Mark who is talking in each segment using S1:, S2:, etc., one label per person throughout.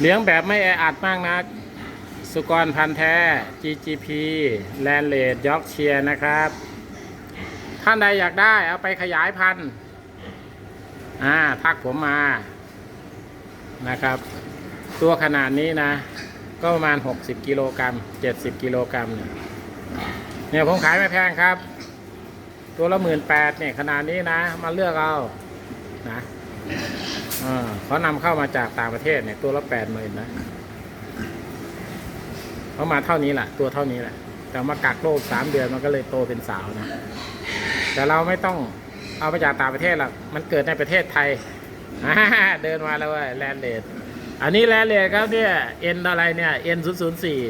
S1: เลี้ยงแบบไม่แออัดมากนะสุกรพันธ์แท้ GGP แลนเลดยอกเชียนะครับ ท่านใดอยากได้เอาไปขยายพันธุ์อ่าทักผมมานะครับ ตัวขนาดนี้นะ ก็ประมาณ 60 กิโลกรัม 70 กิโลกรัมเนี่ยเนี่ยผมขายไม่แพงครับ ตัวละหมื่นแปดเนี่ยขนาดนี้นะ มาเลือกเอานะ เขานำเข้ามาจากต่างประเทศเนี่ยตัวละแปดหมื่นนะเขามาเท่านี้แหละตัวเท่านี้แหละ แต่มากักโรคสามเดือนมันก็เลยโตเป็นสาวนะแต่เราไม่ต้องเอามาจากต่างประเทศหรอกมันเกิดในประเทศไทยเดินมาแล้วว้ยแลนเลดอันนี้แลนเลดครับเนี่ยเอ็นอะไรเนี่ยเอ็นศูนย์ศูนย์สี่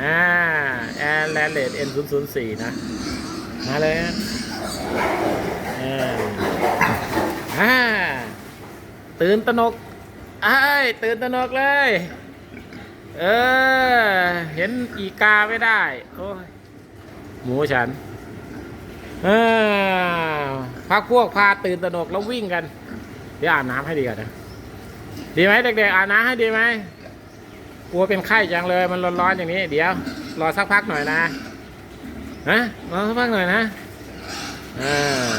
S1: อ่าแอนแลนเลดเอ็นศูนย์ศูนย์สี่นะมาเลยฮะเอออ่า ตื่นตะนกไอ้ยตื่นตะนกเลย เออ เห็นอีกาไม่ได้ โอ้ย หมูฉันเออพักพวกพาตื่นตะนกแล้ววิ่งกัน เดี๋ยวอาบน้ำให้ดีก่อนนะดีไหมเด็กๆอาบน้ำให้ดีไหมกลัวเป็นไข้จังเลย มันร้อนๆอย่างนี้ เดี๋ยว รอสักพักหน่อยนะฮะรอสักพักหน่อยนะอ่า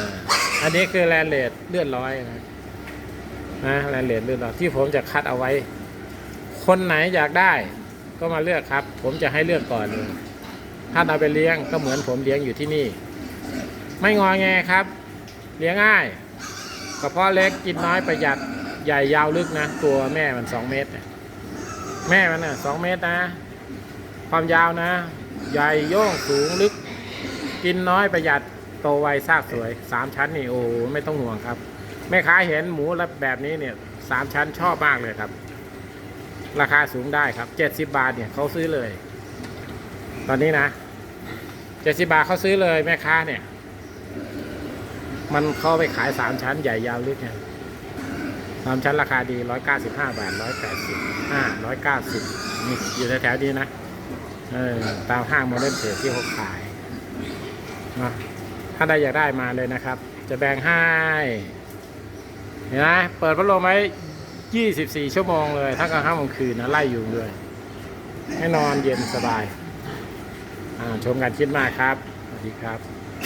S1: อันนี้คือแลนเลดเลือดร้อยนะ นะแลนเลดเลือดร้อยที่ผมจะคัดเอาไว้ คนไหนอยากได้ ก็มาเลือกครับ ผมจะให้เลือกก่อนเลยถ้าเอาไปเลี้ยงก็เหมือนผมเลี้ยงอยู่ที่นี่ ไม่งอแงครับ เลี้ยงง่ายกระเพาะเล็กกินน้อยประหยัดใหญ่ยาวลึกนะ ตัวแม่มันสองเมตรแม่มันน่ะสองเมตรนะ ความยาวนะ ใหญ่โย่งสูงลึก กินน้อยประหยัดโตไวซากสวยสามชั้นนี่โอ้ไม่ต้องห่วงครับ แม่ค้าเห็นหมูแบบนี้เนี่ยสามชั้นชอบมากเลยครับ ราคาสูงได้ครับเจ็ดสิบาทเนี่ยเขาซื้อเลย ตอนนี้นะเจ็ดสิบาทเขาซื้อเลยแม่ค้าเนี่ย มันเข้าไปขายสามชั้นใหญ่ยาวลึกเนี่ยสามชั้นราคาดีร้อยเก้าสิบห้าบาทร้อยแปดสิบห้าร้อยเก้าสิบนี่อยู่แถวๆนี้นะเออตามห้างโมเดิร์นเทรดที่เขาขายนะถ้าใดอยากได้มาเลยนะครับ จะแบ่งให้ เห็นไหมเปิดพัดลมไว้24 ชั่วโมงเลย ทั้งกลางค่ำกลางคืนนะไล่ยุงด้วย ให้นอนเย็นสบายอ่าชมกันคิดมากครับ สวัสดีครับ